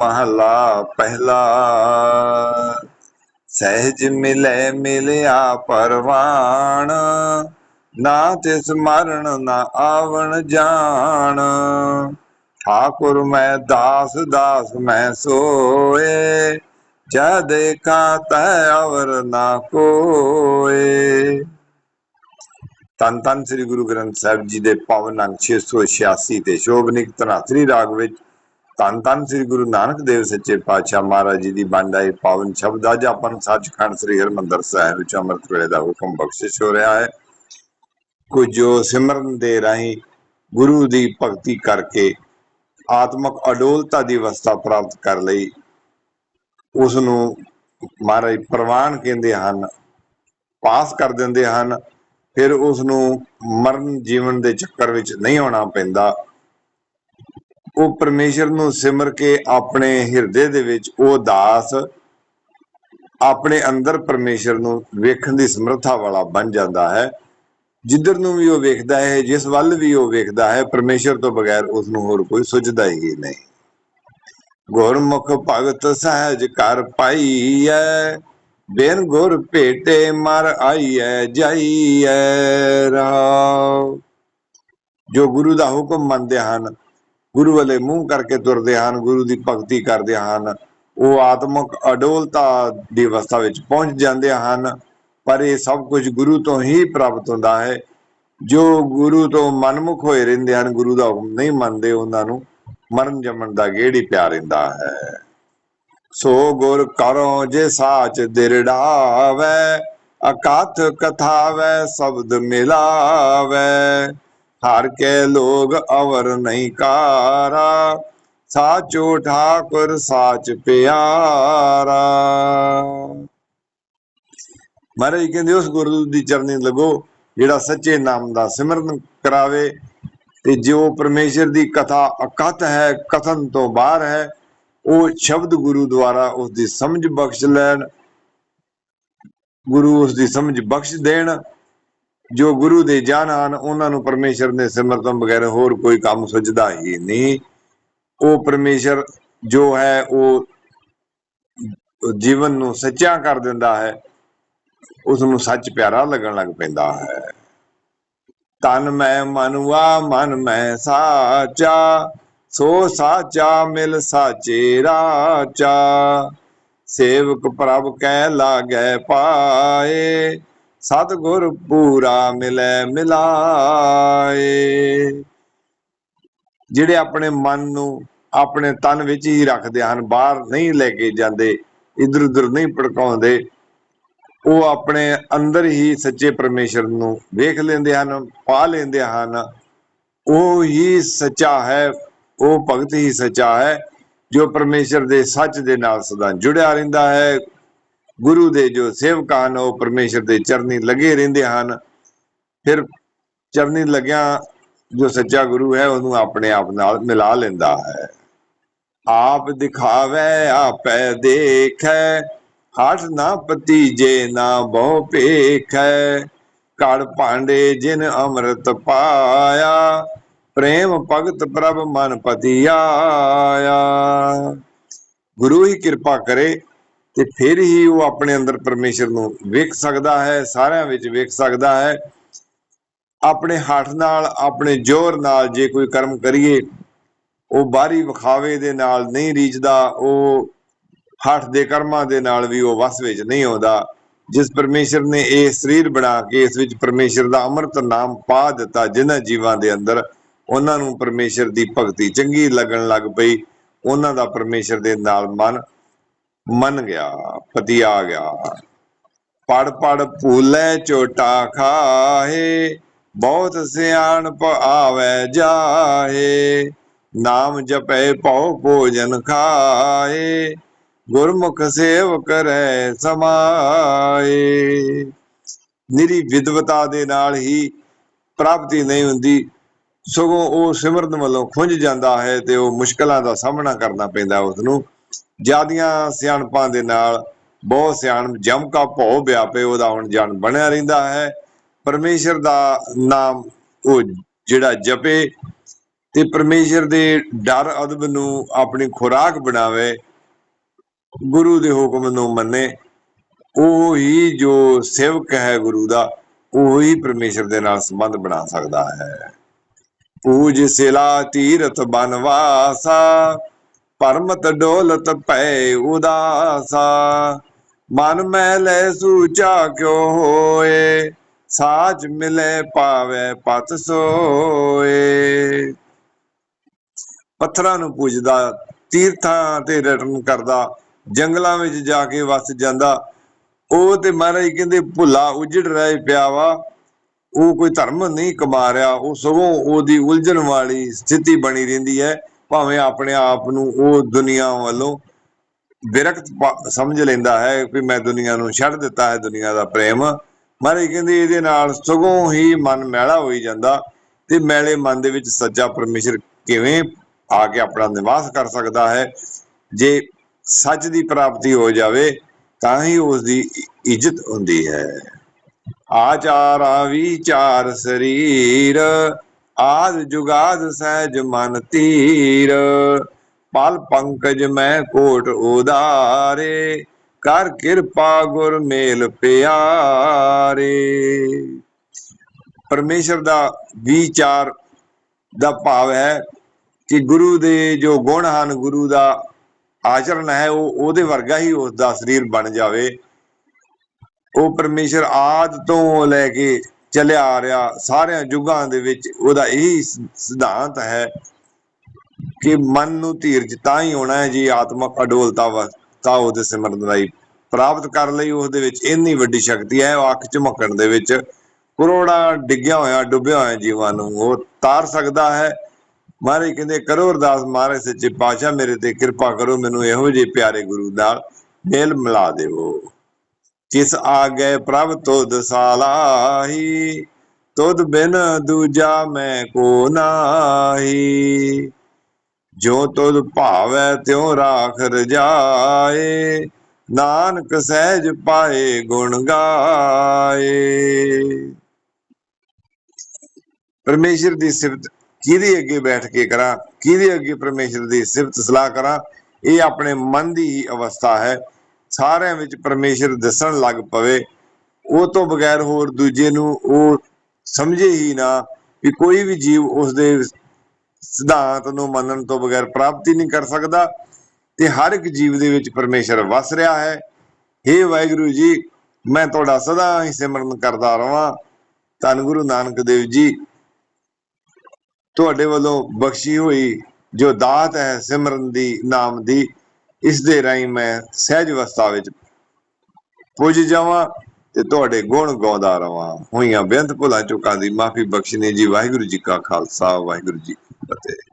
ਮਹਲਾ ਪਹਿਲਾ। ਸਹਿਜ ਮਿਲੇ ਮਿਲਿਆ ਪਰਵਾਣ, ਨਾ ਤਿਸ ਮਰਨ ਨਾ ਆਵਣ ਜਾਣ। ਠਾਕੁਰ ਮੈਂ ਦਾਸ ਦਾਸ ਮੈਂ ਸੋਏ, ਜਹ ਦੇਖਾ ਤੈ ਅਵਰ ਨਾ ਕੋਏ। ਤਨ ਤਨ ਸ੍ਰੀ ਗੁਰੂ ਗ੍ਰੰਥ ਸਾਹਿਬ ਜੀ ਦੇ ਪਾਵਨ ਅੰਗ 686 ਤੇ ਸ਼ੋਭਨਿਕ ਧਨਾਤਰੀ ਰਾਗ ਵਿੱਚ ਧੰਨ ਧੰਨ ਸ੍ਰੀ ਗੁਰੂ ਨਾਨਕ ਦੇਵ ਸੱਚੇ ਪਾਤਸ਼ਾਹ ਮਹਾਰਾਜ ਜੀ ਦੀ ਬੰਦਾਈ ਪਾਵਨ ਸ਼ਬਦ ਅੱਜ ਆਪਾਂ ਨੂੰ ਸੱਚਖੰਡ ਸ੍ਰੀ ਹਰਿਮੰਦਰ ਸਾਹਿਬ ਵਿੱਚ ਅੰਮ੍ਰਿਤ ਵੇਲੇ ਦਾ ਹੁਕਮ ਬਖਸ਼ਿਸ਼ ਹੋ ਰਿਹਾ ਹੈ। ਕੁਝ ਜੋ ਸਿਮਰਨ ਦੇ ਰਾਹੀਂ ਗੁਰੂ ਦੀ ਭਗਤੀ ਕਰਕੇ ਆਤਮਕ ਅਡੋਲਤਾ ਦੀ ਅਵਸਥਾ ਪ੍ਰਾਪਤ ਕਰ ਲਈ ਉਸ ਨੂੰ ਮਹਾਰਾਜ ਪ੍ਰਵਾਨ ਕਹਿੰਦੇ ਹਨ, ਪਾਸ ਕਰ ਦਿੰਦੇ ਹਨ, ਫਿਰ ਉਸ ਨੂੰ ਮਰਨ ਜੀਵਨ ਦੇ ਚੱਕਰ ਵਿੱਚ ਨਹੀਂ ਆਉਣਾ ਪੈਂਦਾ। ਉਹ ਪਰਮੇਸ਼ਰ ਨੂੰ ਸਿਮਰ ਕੇ ਆਪਣੇ ਹਿਰਦੇ ਦੇ ਵਿੱਚ ਉਹ ਦਾਸ ਆਪਣੇ ਅੰਦਰ ਪਰਮੇਸ਼ਰ ਨੂੰ ਵੇਖਣ ਦੀ ਸਮਰੱਥਾ ਵਾਲਾ ਬਣ ਜਾਂਦਾ ਹੈ। ਜਿੱਧਰ ਨੂੰ ਵੀ ਉਹ ਵੇਖਦਾ ਹੈ, ਜਿਸ ਵੱਲ ਵੀ ਉਹ ਵੇਖਦਾ ਹੈ, ਪਰਮੇਸ਼ਰ ਤੋਂ ਬਗੈਰ ਉਸ ਨੂੰ ਹੋਰ ਕੋਈ ਸੁਝਦਾ ਹੀ ਨਹੀਂ। ਗੁਰਮੁਖ ਭਗਤ ਸਹਿਜ ਕਰ ਪਾਈਐ, ਬੇਨ ਗੁਰ ਭੇਟੇ ਮਰ ਆਈਐ, ਜਾਈਐ ਰਾਉ ਜੋ ਗੁਰੂ ਦਾ ਹੁਕਮ ਮੰਨਦੇ ਹਨ ਗੁਰੂ ਵਾਲੇ ਮੂੰਹ ਕਰਕੇ ਤੁਰਦੇ ਹਨ, ਗੁਰੂ ਦੀ ਭਗਤੀ ਕਰਦੇ ਹਨ। ਉਹ ਆਤਮਿਕ ਅਡੋਲਤਾ ਦੀ ਅਵਸਥਾ ਵਿੱਚ ਪਹੁੰਚ ਜਾਂਦੇ ਹਨ। ਪਰ ਇਹ ਸਭ ਕੁਝ ਗੁਰੂ ਤੋਂ ਹੀ ਪ੍ਰਾਪਤ ਹੁੰਦਾ ਹੈ। ਜੋ ਗੁਰੂ ਤੋਂ ਮਨਮੁਖ ਹੋਏ ਰਹਿੰਦੇ ਹਨ, ਗੁਰੂ ਦਾ ਹੁਕਮ ਨਹੀਂ ਮੰਨਦੇ, ਉਹਨਾਂ ਨੂੰ ਮਰਨ ਜਮਣ ਦਾ ਗੇੜੀ ਪਿਆ ਰਹਿੰਦਾ ਹੈ। ਸੋ ਗੁਰ ਕਰੋ ਜੇ ਸਾਚ ਦਿਰੜਾਵੇ ਅਕਾਥ ਕਥਾਵੇ, ਸ਼ਬਦ ਮਿਲਾਵੇ। ਹਰ ਕੇ ਲੋਗ ਅਵਰ ਨਹੀਂ ਕਾਰਾ। ਸਾਚੋ ਠਾਕੁਰ, ਸਾਚ ਪਿਆਰਾ। ਮਹਾਰਾਜ ਕਹਿੰਦੇ, ਉਸ ਗੁਰੂ ਦੀ ਚਰਨੀ ਲੱਗੋ, ਜਿਹੜਾ ਸੱਚੇ ਨਾਮ ਦਾ ਸਿਮਰਨ ਕਰਾਵੇ। ਤੇ ਜੋ ਪਰਮੇਸ਼ਰ ਦੀ ਕਥਾ ਅਕਥ ਹੈ, ਕਥਨ ਤੋਂ ਬਾਹਰ ਹੈ, ਉਹ ਸ਼ਬਦ ਗੁਰੂ ਦੁਆਰਾ ਉਸ ਦੀ ਸਮਝ ਬਖਸ਼ ਲੈਣ, ਗੁਰੂ ਉਸ ਦੀ ਸਮਝ ਬਖਸ਼ ਦੇਣ। ਜੋ ਗੁਰੂ ਦੇ ਜਾਣ ਹਨ ਉਹਨਾਂ ਨੂੰ ਪਰਮੇਸ਼ਰ ਦੇ ਸਿਮਰਨ ਤੋਂ ਬਗੈਰ ਹੋਰ ਕੋਈ ਕੰਮ ਸੁਝਦਾ ਹੀ ਨਹੀਂ। ਉਹ ਪਰਮੇਸ਼ਰ ਜੋ ਹੈ, ਉਹ ਜੀਵਨ ਨੂੰ ਸੱਚਾ ਕਰ ਦਿੰਦਾ ਹੈ। ਉਸ ਨੂੰ ਸੱਚ ਪਿਆਰਾ ਲੱਗਣ ਲੱਗ ਪੈਂਦਾ ਹੈ। ਤਨ ਮੈਂ ਮਨੁਆ, ਮਨ ਮੈਂ ਸਾਚਾ, ਸੋ ਸਾਚਾ ਮਿਲ ਸਾਚੇ ਰਾਚਾ। ਸੇਵਕ ਪ੍ਰਭ ਕੈ ਲਾਗੈ ਪਾਏ ਸਤਿਗੁਰ ਪੂਰਾ ਮਿਲੈ ਮਿਲਾਏ। ਜਿਹੜੇ ਆਪਣੇ ਮਨ ਨੂੰ ਆਪਣੇ ਤਨ ਵਿੱਚ ਹੀ ਰੱਖਦੇ ਹਨ, ਬਾਹਰ ਨਹੀਂ ਲੈ ਕੇ ਜਾਂਦੇ ਇਧਰ ਉਧਰ ਨਹੀਂ ਭੜਕਾਉਂਦੇ, ਉਹ ਆਪਣੇ ਅੰਦਰ ਹੀ ਸੱਚੇ ਪਰਮੇਸ਼ਰ ਨੂੰ ਵੇਖ ਲੈਂਦੇ ਹਨ, ਪਾ ਲੈਂਦੇ ਹਨ। ਉਹ ਹੀ ਸੱਚਾ ਹੈ, ਉਹ ਭਗਤ ਹੀ ਸੱਚਾ ਹੈ, ਜੋ ਪਰਮੇਸ਼ਰ ਦੇ ਸੱਚ ਦੇ ਨਾਲ ਸਦਾ ਜੁੜਿਆ ਰਹਿੰਦਾ ਹੈ। ਗੁਰੂ ਦੇ ਜੋ ਸੇਵਕ ਹਨ ਉਹ ਪਰਮੇਸ਼ਰ ਦੇ ਚਰਨੀ ਲੱਗੇ ਰਹਿੰਦੇ ਹਨ। ਫਿਰ ਚਰਨੀ ਲੱਗਿਆ ਜੋ ਸੱਚਾ ਗੁਰੂ ਹੈ, ਉਹਨੂੰ ਆਪਣੇ ਆਪ ਨਾਲ ਮਿਲਾ ਲੈਂਦਾ ਹੈ। ਆਪ ਦਿਖਾਵੇ, ਆਪੇ ਦੇਖੈ, ਹਠ ਨਾ ਪਤੀਜੇ ਨਾ ਬਹੁ ਭੇਖੈ। ਕੜ ਭਾਂਡੇ ਜਿਨ ਅੰਮ੍ਰਿਤ ਪਾਇਆ, ਪ੍ਰੇਮ ਭਗਤ ਪ੍ਰਭ ਮਨ ਪਤੀ ਆਇਆ। ਗੁਰੂ ਹੀ ਕਿਰਪਾ ਕਰੇ ਤੇ ਫਿਰ ਹੀ ਉਹ ਆਪਣੇ ਅੰਦਰ ਪਰਮੇਸ਼ਰ ਨੂੰ ਵੇਖ ਸਕਦਾ ਹੈ, ਸਾਰਿਆਂ ਵਿੱਚ ਵੇਖ ਸਕਦਾ ਹੈ। ਆਪਣੇ ਹੱਥ ਨਾਲ, ਆਪਣੇ ਜ਼ੋਰ ਨਾਲ ਜੇ ਕੋਈ ਕਰਮ ਕਰੀਏ, ਉਹ ਬਾਹਰੀ ਵਿਖਾਵੇ ਦੇ ਨਾਲ ਨਹੀਂ ਰੀਝਦਾ, ਉਹ ਹੱਥ ਦੇ ਕਰਮਾਂ ਦੇ ਨਾਲ ਵੀ ਉਹ ਵਸ ਵਿੱਚ ਨਹੀਂ ਆਉਂਦਾ। ਜਿਸ ਪਰਮੇਸ਼ਰ ਨੇ ਇਹ ਸਰੀਰ ਬਣਾ ਕੇ ਇਸ ਵਿੱਚ ਪਰਮੇਸ਼ਰ ਦਾ ਅੰਮ੍ਰਿਤ ਨਾਮ ਪਾ ਦਿੱਤਾ ਜਿਨ੍ਹਾਂ ਜੀਵਾਂ ਦੇ ਅੰਦਰ, ਉਹਨਾਂ ਨੂੰ ਪਰਮੇਸ਼ਰ ਦੀ ਭਗਤੀ ਚੰਗੀ ਲੱਗਣ ਲੱਗ ਪਈ, ਉਹਨਾਂ ਦਾ ਪਰਮੇਸ਼ਰ ਦੇ ਨਾਲ ਮਨ ਮੰਨ ਗਿਆ ਪਤੀ ਆ ਗਿਆ। ਪੜ ਪੜ ਭੂਲੇ ਚੋਟਾ ਖਾਏ ਬਹੁਤ ਸਿਆਣਪ ਆਵੇ ਜਾਏ ਨਾਮ ਜਪੈ ਪਉ ਭੋਜਨ ਖਾਏ ਗੁਰਮੁਖ ਸੇਵ ਕਰੈ ਸਮਾਏ ਨਿਰੀ ਵਿਦਵਤਾ ਦੇ ਨਾਲ ਹੀ ਪ੍ਰਾਪਤੀ ਨਹੀਂ ਹੁੰਦੀ, ਸਗੋਂ ਉਹ ਸਿਮਰਨ ਵੱਲੋਂ ਖੁੰਝ ਜਾਂਦਾ ਹੈ ਤੇ ਉਹ ਮੁਸ਼ਕਲਾਂ ਦਾ ਸਾਹਮਣਾ ਕਰਨਾ ਪੈਂਦਾ ਉਸ ਨੂੰ ਜਿਆਦੀਆਂ ਸਿਆਣਪਾਂ ਦੇ ਨਾਲ ਬਹੁਤ ਸਿਆਣ, ਜਮਕਾ ਭਉ ਵਿਆਪੇ ਉਹਦਾ ਹੁਣ ਜਾਣ ਬਣਿਆ ਰਹਿੰਦਾ ਹੈ। ਪਰਮੇਸ਼ਰ ਦਾ ਨਾਮ ਉਹ ਜਿਹੜਾ ਜਪੇ ਤੇ ਪਰਮੇਸ਼ਰ ਦੇ ਡਰ, ਅਦਬ ਨੂੰ ਆਪਣੀ ਖੁਰਾਕ ਬਣਾਵੇ, ਗੁਰੂ ਦੇ ਹੁਕਮ ਨੂੰ ਮੰਨੇ, ਉਹ ਹੀ ਜੋ ਸੇਵਕ ਹੈ ਗੁਰੂ ਦਾ, ਉਹ ਹੀ ਪਰਮੇਸ਼ਰ ਦੇ ਨਾਲ ਸੰਬੰਧ ਬਣਾ ਸਕਦਾ ਹੈ। ਪੂਜ ਸਿਲਾ ਤੀਰਥ ਬਨਵਾਸਾ ਪਰਮਤ ਡੋਲਤ ਪੈ ਉਦਾਸਾ। ਮਨ ਮੈਲੇ ਸੂਚਾ ਕਿਉ ਹੋਏ? ਸਾਚ ਮਿਲੇ ਪਾਵੇ ਪਤ ਸੋਏ। ਪੱਥਰਾਂ ਨੂੰ ਪੂਜਦਾ, ਤੀਰਥਾਂ ਤੇ ਰਟਨ ਕਰਦਾ, ਜੰਗਲਾਂ ਵਿੱਚ ਜਾ ਕੇ ਵਸ ਜਾਂਦਾ। ਉਹ ਤੇ ਮਹਾਰਾਜ ਕਹਿੰਦੇ, ਭੁੱਲਾ ਉਜੜ ਰਹਿ ਪਿਆ ਵਾ। ਉਹ ਕੋਈ ਧਰਮ ਨਹੀਂ ਕਮਾ ਰਿਹਾ। ਉਹ ਸਗੋਂ ਉਹਦੀ ਉਲਝਣ ਵਾਲੀ ਸਥਿਤੀ ਬਣੀ ਰਹਿੰਦੀ ਹੈ। ਭਾਵੇਂ ਆਪਣੇ ਆਪ ਨੂੰ ਉਹ ਦੁਨੀਆ ਵੱਲੋਂ ਵਿਰਕਤ ਸਮਝ ਲੈਂਦਾ ਹੈ ਕਿ ਮੈਂ ਦੁਨੀਆ ਨੂੰ ਛੱਡ ਦਿੱਤਾ ਹੈ, ਦੁਨੀਆ ਦਾ ਪ੍ਰੇਮ। ਮਹਾਰਾਜ ਕਹਿੰਦੇ ਇਹਦੇ ਨਾਲ ਸਗੋਂ ਹੀ ਮਨ ਮੈਲਾ ਹੋਈ ਜਾਂਦਾ ਤੇ ਮੈਲੇ ਮਨ ਦੇ ਵਿੱਚ ਸੱਚਾ ਪਰਮੇਸ਼ਰ ਕਿਵੇਂ ਆ ਕੇ ਆਪਣਾ ਨਿਵਾਸ ਕਰ ਸਕਦਾ ਹੈ? ਜੇ ਸੱਚ ਦੀ ਪ੍ਰਾਪਤੀ ਹੋ ਜਾਵੇ, ਤਾਂ ਹੀ ਉਸ ਦੀ ਇੱਜ਼ਤ ਹੁੰਦੀ ਹੈ। ਆਚਾਰਾ ਵਿਚਾਰ ਸਰੀਰ ਆਦ ਜੁਗਾਦ ਸਹਿਜ ਮਨ ਤੀਰ, ਪਲ ਪੰਕਜ ਮੈਂ ਕੋਟ ਉਦਾਰੇ, ਕਰ ਕਿਰਪਾ ਗੁਰ ਮੇਲ ਪਿਆਰੇ। ਪਰਮੇਸ਼ਰ ਦਾ ਵਿਚਾਰ ਦਾ ਭਾਵ ਹੈ ਕਿ ਗੁਰੂ ਦੇ ਜੋ ਗੁਣ ਹਨ, ਗੁਰੂ ਦਾ ਆਚਰਣ ਹੈ, ਉਹ ਉਹਦੇ ਵਰਗਾ ਹੀ ਉਸ ਦਾ ਸਰੀਰ ਬਣ ਜਾਵੇ। ਉਹ ਪਰਮੇਸ਼ਰ ਆਦ ਤੋਂ ਲੈ ਕੇ ਚੱਲਿਆ ਆ ਰਿਹਾ, ਸਾਰਿਆਂ ਯੁੱਗਾਂ ਦੇ ਵਿੱਚ ਉਹਦਾ ਇਹੀ ਸਿਧਾਂਤ ਹੈ ਕਿ ਮਨ ਨੂੰ ਧੀਰਜ ਤਾਂ ਹੀ ਹੋਣਾ ਹੈ ਜੇ ਆਤਮਕ ਅਡੋਲਤਾ ਵਸਤਾ ਉਹਦੇ ਸਿਮਰਨ ਰਾਹੀਂ ਪ੍ਰਾਪਤ ਕਰ ਲਈ ਉਸ ਦੇ ਵਿੱਚ ਇੰਨੀ ਵੱਡੀ ਸ਼ਕਤੀ ਹੈ, ਉਹ ਅੱਖ ਚਮਕਣ ਦੇ ਵਿੱਚ ਕਰੋੜਾਂ ਡਿੱਗਿਆ ਹੋਇਆ, ਡੁੱਬਿਆ ਹੋਇਆ ਜੀਵਾਂ ਨੂੰ, ਉਹ ਤਾਰ ਸਕਦਾ ਹੈ। ਮਹਾਰਾਜ ਕਹਿੰਦੇ, ਕਰੋ ਅਰਦਾਸ, ਮਹਾਰਾਜ ਸੱਚੇ ਪਾਤਸ਼ਾਹ, ਮੇਰੇ ਤੇ ਕਿਰਪਾ ਕਰੋ, ਮੈਨੂੰ ਇਹੋ ਜਿਹੇ ਪਿਆਰੇ ਗੁਰੂ ਨਾਲ ਮੇਲ ਮਿਲਾ ਦੇਵੋ ਜਿਸ ਆਗੇ ਪ੍ਰਭ ਤੁਧ ਸਾਲਾਹੀ, ਤੁਧ ਬਿਨ ਦੂਜਾ ਮੈਂ ਕੋ ਨਾਹੀ। ਜੋ ਤੁਧ ਭਾਵੈ ਤਿਉ ਰਾਖ ਰਜਾਏ, ਨਾਨਕ ਸਹਿਜ ਪਾਏ ਗੁਣ ਗਾਏ। ਪਰਮੇਸ਼ਰ ਦੀ ਸਿਫਤ ਕਿਹਦੇ ਅੱਗੇ ਬੈਠ ਕੇ ਕਰਾਂ, ਕਿਹਦੇ ਅੱਗੇ ਪਰਮੇਸ਼ਰ ਦੀ ਸਿਫਤ ਸਲਾਹ ਕਰਾਂ, ਇਹ ਆਪਣੇ ਮਨ ਦੀ ਹੀ ਅਵਸਥਾ ਹੈ। ਸਾਰਿਆਂ ਵਿੱਚ ਪਰਮੇਸ਼ਰ ਦੱਸਣ ਲੱਗ ਪਵੇ, ਉਹ ਤੋਂ ਬਗੈਰ ਹੋਰ ਦੂਜੇ ਨੂੰ ਉਹ ਸਮਝੇ ਹੀ ਨਾ ਕਿ ਕੋਈ ਵੀ ਜੀਵ ਉਸ ਦੇ ਸਿਧਾਂਤ ਨੂੰ ਮੰਨਣ ਤੋਂ ਬਗੈਰ ਪ੍ਰਾਪਤੀ ਨਹੀਂ ਕਰ ਸਕਦਾ ਤੇ ਹਰ ਇੱਕ ਜੀਵ ਦੇ ਵਿੱਚ ਪਰਮੇਸ਼ਰ ਵਸ ਰਿਹਾ ਹੈ। हे ਵਾਹਿਗੁਰੂ ਜੀ, ਮੈਂ ਤੁਹਾਡਾ ਸਦਾ ਹੀ ਸਿਮਰਨ ਕਰਦਾ ਰਵਾਂ। ਧੰਨ ਗੁਰੂ ਨਾਨਕ ਦੇਵ ਜੀ, ਤੁਹਾਡੇ ਵੱਲੋਂ ਬਖਸ਼ੀ ਹੋਈ ਜੋ ਦਾਤ ਹੈ ਸਿਮਰਨ ਦੀ ਨਾਮ ਦੀ ਇਸ ਦੇ ਰਾਹੀਂ ਮੈਂ ਸਹਿਜ ਅਵਸਥਾ ਵਿੱਚ ਪੁੱਜ ਜਾਵਾਂ ਤੇ ਤੁਹਾਡੇ ਗੁਣ ਗਾਉਂਦਾ ਰਵਾਂ। ਹੋਈਆਂ ਬੇਅੰਤ ਭੁਲਾ ਚੁੱਕਾਂ ਦੀ ਮਾਫੀ ਬਖਸ਼ਣੀ ਜੀ। ਵਾਹਿਗੁਰੂ ਜੀ ਕਾ ਖਾਲਸਾ, ਵਾਹਿਗੁਰੂ ਜੀ ਕੀ ਫਤਿਹ।